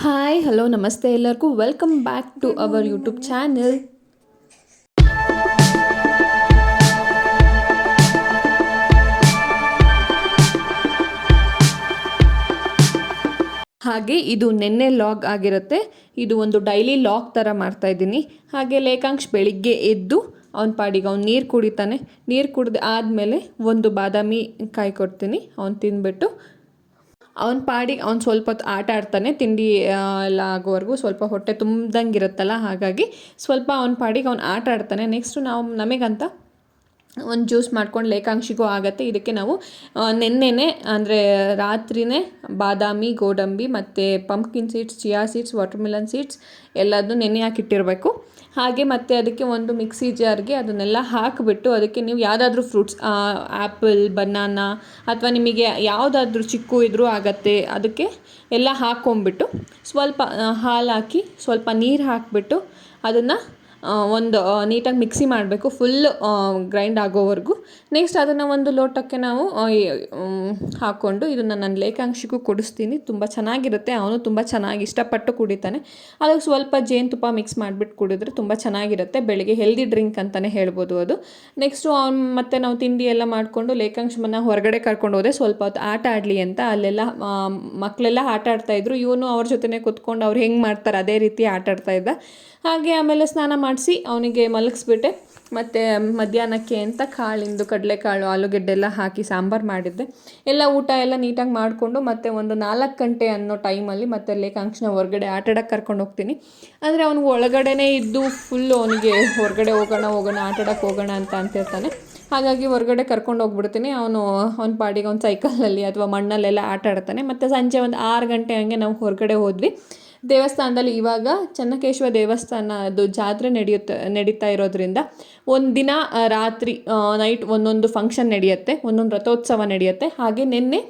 Hi hello ನಮಸ್ತೆ ಎಲ್ಲರಿಗೂ. Welcome back to our YouTube channel ಹಾಗೆ ಇದು ನಿನ್ನೆ ಲಾಗ್ ಆಗಿರುತ್ತೆ. ಇದು ಒಂದು ಡೈಲಿ ಲಾಗ್ ಥರ ಮಾಡ್ತಾ ಇದ್ದೀನಿ. ಹಾಗೆ ಲೇಖಾಂಶ್ ಬೆಳಿಗ್ಗೆ ಎದ್ದು ಅವನ ಪಾಡಿಗೆ ಅವ್ನು ನೀರು ಕುಡಿತಾನೆ. ನೀರು ಕುಡ್ದು ಆದಮೇಲೆ ಒಂದು ಬಾದಾಮಿ ಕಾಯಿ ಕೊಡ್ತೀನಿ. ಅವ್ನು ತಿಂದ್ಬಿಟ್ಟು ಅವನ ಪಾಡಿಗೆ ಅವ್ನು ಸ್ವಲ್ಪ ಹೊತ್ತು ಆಟ ಆಡ್ತಾನೆ, ತಿಂಡಿ ಎಲ್ಲ ಆಗೋವರೆಗೂ ಸ್ವಲ್ಪ ಹೊಟ್ಟೆ ತುಂಬ್ದಂಗೆ ಇರುತ್ತಲ್ಲ ಹಾಗಾಗಿ ಸ್ವಲ್ಪ ಅವ್ನ ಪಾಡಿಗೆ ಅವ್ನು ಆಟ ಆಡ್ತಾನೆ. ನೆಕ್ಸ್ಟು ನಾವು ನಮಗಂತ ಒಂದು ಜ್ಯೂಸ್ ಮಾಡ್ಕೊಂಡು ಲೇಖಾಂಶಿಗೂ ಆಗುತ್ತೆ. ಇದಕ್ಕೆ ನಾವು ನೆನ್ನೆನೇ, ಅಂದರೆ ರಾತ್ರಿನೇ ಬಾದಾಮಿ, ಗೋಡಂಬಿ ಮತ್ತು pumpkin seeds chia seeds watermelon seeds ಎಲ್ಲದನ್ನು ನೆನೆ ಹಾಕಿಟ್ಟಿರಬೇಕು. ಹಾಗೆ ಮತ್ತು ಅದಕ್ಕೆ ಒಂದು ಮಿಕ್ಸಿ ಜಾರ್ಗೆ ಅದನ್ನೆಲ್ಲ ಹಾಕಿಬಿಟ್ಟು ಅದಕ್ಕೆ ನೀವು ಯಾವುದಾದ್ರೂ ಫ್ರೂಟ್ಸ್ ಆ್ಯಪಲ್ ಬನಾನಾ ಅಥವಾ ನಿಮಗೆ ಯಾವುದಾದ್ರೂ ಚಿಕ್ಕು ಇದ್ದರೂ ಆಗತ್ತೆ. ಅದಕ್ಕೆ ಎಲ್ಲ ಹಾಕ್ಕೊಂಬಿಟ್ಟು ಸ್ವಲ್ಪ ಹಾಲು ಹಾಕಿ ಸ್ವಲ್ಪ ನೀರು ಹಾಕಿಬಿಟ್ಟು ಅದನ್ನು ಒಂದು ನೀಟಾಗಿ ಮಿಕ್ಸಿ ಮಾಡಬೇಕು ಫುಲ್ ಗ್ರೈಂಡ್ ಆಗೋವರೆಗೂ. ನೆಕ್ಸ್ಟ್ ಅದನ್ನು ಒಂದು ಲೋಟಕ್ಕೆ ನಾವು ಹಾಕ್ಕೊಂಡು ಇದನ್ನು ನನ್ನ ಲೇಖಾಂಶಿಗೂ ಕುಡಿಸ್ತೀನಿ. ತುಂಬ ಚೆನ್ನಾಗಿರುತ್ತೆ. ಅವನು ತುಂಬ ಚೆನ್ನಾಗಿ ಇಷ್ಟಪಟ್ಟು ಕುಡಿತಾನೆ. ಅದಕ್ಕೆ ಸ್ವಲ್ಪ ಜೇನುತುಪ್ಪ ಮಿಕ್ಸ್ ಮಾಡಿಬಿಟ್ಟು ಕುಡಿದ್ರೆ ತುಂಬ ಚೆನ್ನಾಗಿರುತ್ತೆ. ಬೆಳಿಗ್ಗೆ ಹೆಲ್ದಿ ಡ್ರಿಂಕ್ ಅಂತಲೇ ಹೇಳ್ಬೋದು ಅದು. ನೆಕ್ಸ್ಟು ಅವ್ನು ಮತ್ತೆ ನಾವು ತಿಂಡಿ ಎಲ್ಲ ಮಾಡಿಕೊಂಡು ಲೇಖಾಂಶವನ್ನು ಹೊರಗಡೆ ಕರ್ಕೊಂಡು ಹೋದೆ ಸ್ವಲ್ಪ ಹೊತ್ತು ಆಟ ಆಡಲಿ ಅಂತ ಅಲ್ಲೆಲ್ಲ ಮಕ್ಕಳೆಲ್ಲ ಆಟ ಆಡ್ತಾಯಿದ್ರು ಇವನು ಅವ್ರ ಜೊತೆನೇ ಕೂತ್ಕೊಂಡು ಅವ್ರು ಹೆಂಗೆ ಮಾಡ್ತಾರೆ ಅದೇ ರೀತಿ ಆಟ ಇದ್ದ. ಹಾಗೆ ಆಮೇಲೆ ಸ್ನಾನ ಮಾಡಿಸಿ ಅವನಿಗೆ ಮಲಗಿಸ್ಬಿಟ್ಟೆ. ಮತ್ತು ಮಧ್ಯಾಹ್ನಕ್ಕೆ ಅಂತ ಕಾಳಿಂದು ಕಡಲೆಕಾಳು ಆಲೂಗೆಡ್ಡೆ ಎಲ್ಲ ಹಾಕಿ ಸಾಂಬಾರು ಮಾಡಿದ್ದೆ. ಎಲ್ಲ ಊಟ ಎಲ್ಲ ನೀಟಾಗಿ ಮಾಡಿಕೊಂಡು ಮತ್ತೆ ಒಂದು ನಾಲ್ಕು ಗಂಟೆ ಅನ್ನೋ ಟೈಮಲ್ಲಿ ಮತ್ತೆ ಲೇಖಾಂಕ್ಷನ ಹೊರಗಡೆ ಆಟಾಡಕ್ಕೆ ಕರ್ಕೊಂಡು ಹೋಗ್ತೀನಿ. ಅಂದರೆ ಅವನು ಒಳಗಡೆನೇ ಇದ್ದು ಫುಲ್ಲು ಅವನಿಗೆ ಹೊರಗಡೆ ಹೋಗೋಣ ಹೋಗೋಣ, ಆಟಾಡೋಕ್ಕೆ ಹೋಗೋಣ ಅಂತ ಅಂತಿರ್ತಾನೆ. ಹಾಗಾಗಿ ಹೊರಗಡೆ ಕರ್ಕೊಂಡು ಹೋಗ್ಬಿಡ್ತೀನಿ. ಅವನು ಅವ್ನ ಪಾಡಿಗೆ, ಅವ್ನು ಸೈಕಲಲ್ಲಿ ಅಥವಾ ಮಣ್ಣಲ್ಲೆಲ್ಲ ಆಟ ಆಡ್ತಾನೆ ಮತ್ತು ಸಂಜೆ ಒಂದು ಆರು ಗಂಟೆ ಹಂಗೆ ನಾವು ಹೊರಗಡೆ ಹೋದ್ವಿ. ದೇವಸ್ಥಾನದಲ್ಲಿ ಇವಾಗ ಚೆನ್ನಕೇಶ್ವರ ದೇವಸ್ಥಾನ ಅದು ಜಾತ್ರೆ ನಡೆಯುತ್ತೆ, ನಡೀತಾ ಇರೋದ್ರಿಂದ ಒಂದು ದಿನ ರಾತ್ರಿ ನೈಟ್ ಒಂದೊಂದು ಫಂಕ್ಷನ್ ನಡೆಯುತ್ತೆ, ಒಂದೊಂದು ರಥೋತ್ಸವ ನಡೆಯುತ್ತೆ. ಹಾಗೆ ನಿನ್ನೆ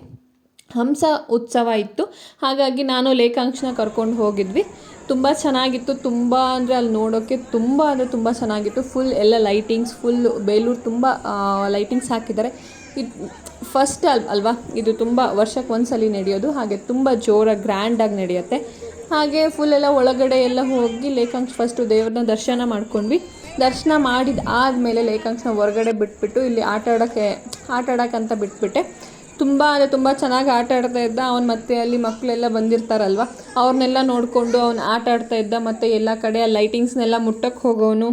ಹಂಸ ಉತ್ಸವ ಇತ್ತು. ಹಾಗಾಗಿ ನಾನು ಲೇಖಾಂಶನ ಕರ್ಕೊಂಡು ಹೋಗಿದ್ವಿ. ತುಂಬ ಚೆನ್ನಾಗಿತ್ತು. ತುಂಬ ಅಂದರೆ ಅಲ್ಲಿ ನೋಡೋಕ್ಕೆ ತುಂಬ ಅಂದರೆ ತುಂಬ ಚೆನ್ನಾಗಿತ್ತು. ಫುಲ್ ಎಲ್ಲ ಲೈಟಿಂಗ್ಸ್ ಫುಲ್ ಬೇಲೂರು ತುಂಬ ಲೈಟಿಂಗ್ಸ್ ಹಾಕಿದ್ದಾರೆ. ಇದು ಫಸ್ಟ್ ಅಲ್, ಅಲ್ವಾ? ಇದು ತುಂಬ ವರ್ಷಕ್ಕೆ ಒಂದ್ಸಲಿ ನಡೆಯೋದು. ಹಾಗೆ ತುಂಬ ಜೋರಾಗಿ ಗ್ರ್ಯಾಂಡಾಗಿ ನಡೆಯುತ್ತೆ. ಹಾಗೆ ಫುಲ್ ಎಲ್ಲ ಒಳಗಡೆ ಎಲ್ಲ ಹೋಗಿ ಲೇಖಾಂಶ ಫಸ್ಟು ದೇವ್ರನ್ನ ದರ್ಶನ ಮಾಡ್ಕೊಂಡ್ವಿ. ದರ್ಶನ ಮಾಡಿದ ಆದಮೇಲೆ ಲೇಖಾಂಶನ ಹೊರಗಡೆ ಬಿಟ್ಬಿಟ್ಟು ಇಲ್ಲಿ ಆಟ ಆಡೋಕ್ಕೆ, ಆಟ ಆಡೋಕ್ಕಂತ ಬಿಟ್ಬಿಟ್ಟೆ. ತುಂಬ ಅಂದರೆ ತುಂಬ ಚೆನ್ನಾಗಿ ಆಟ ಆಡ್ತಾ ಇದ್ದ. ಅವ್ನು ಮತ್ತೆ ಅಲ್ಲಿ ಮಕ್ಕಳೆಲ್ಲ ಬಂದಿರ್ತಾರಲ್ವ? ಅವ್ರನ್ನೆಲ್ಲ ನೋಡಿಕೊಂಡು ಅವ್ನು ಆಟ ಆಡ್ತಾ ಇದ್ದ. ಮತ್ತು ಎಲ್ಲ ಕಡೆ ಲೈಟಿಂಗ್ಸ್ನೆಲ್ಲ ಮುಟ್ಟಕ್ಕೆ ಹೋಗೋನು.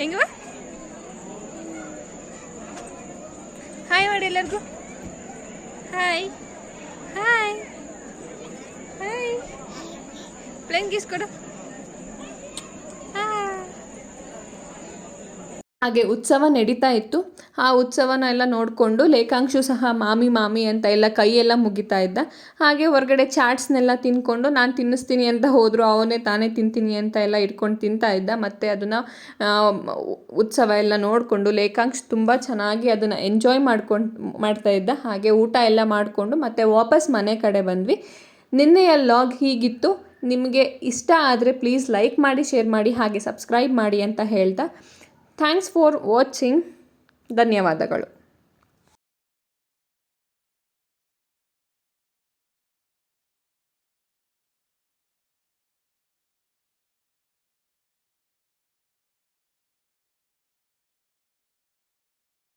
ಹೆಂಗವ? ಹಾಯ್ ಮಾಡಿ ಎಲ್ಲರಿಗೂ. ಹಾಯ್ ಹಾಯ್ ಹಾಯ್ ಪ್ಲೇನ್ ಗೀಸ್ ಕೊಡು. ಹಾಗೆ ಉತ್ಸವ ನಡೀತಾ ಇತ್ತು. ಆ ಉತ್ಸವನ ಎಲ್ಲ ನೋಡಿಕೊಂಡು ಲೇಖಾಂಶು ಸಹ ಮಾಮಿ ಮಾಮಿ ಅಂತ ಎಲ್ಲ ಕೈಯೆಲ್ಲ ಮುಗಿತಾ ಇದ್ದ. ಹಾಗೆ ಹೊರಗಡೆ ಚಾಟ್ಸ್ನೆಲ್ಲ ತಿನ್ಕೊಂಡು ನಾನು ತಿನ್ನಿಸ್ತೀನಿ ಅಂತ ಹೋದರು, ಅವನೇ ತಾನೇ ತಿಂತೀನಿ ಅಂತ ಎಲ್ಲ ಇಟ್ಕೊಂಡು ತಿಂತಾ ಇದ್ದ. ಮತ್ತು ಅದನ್ನು ಉತ್ಸವ ಎಲ್ಲ ನೋಡಿಕೊಂಡು ಲೇಖಾಂಶ್ ತುಂಬ ಚೆನ್ನಾಗಿ ಅದನ್ನು ಎಂಜಾಯ್ ಮಾಡ್ಕೊಂಡು, ಮಾಡ್ತಾ ಇದ್ದ. ಹಾಗೆ ಊಟ ಎಲ್ಲ ಮಾಡಿಕೊಂಡು ಮತ್ತೆ ವಾಪಸ್ ಮನೆ ಕಡೆ ಬಂದ್ವಿ. ನಿನ್ನೆಯ ಲಾಗ್ ಹೀಗಿತ್ತು. ನಿಮಗೆ ಇಷ್ಟ ಆದರೆ ಪ್ಲೀಸ್ ಲೈಕ್ ಮಾಡಿ, ಶೇರ್ ಮಾಡಿ, ಹಾಗೆ ಸಬ್ಸ್ಕ್ರೈಬ್ ಮಾಡಿ ಅಂತ ಹೇಳ್ತಾ. ಥ್ಯಾಂಕ್ಸ್ ಫಾರ್ ವಾಚಿಂಗ್ ಧನ್ಯವಾದಗಳು.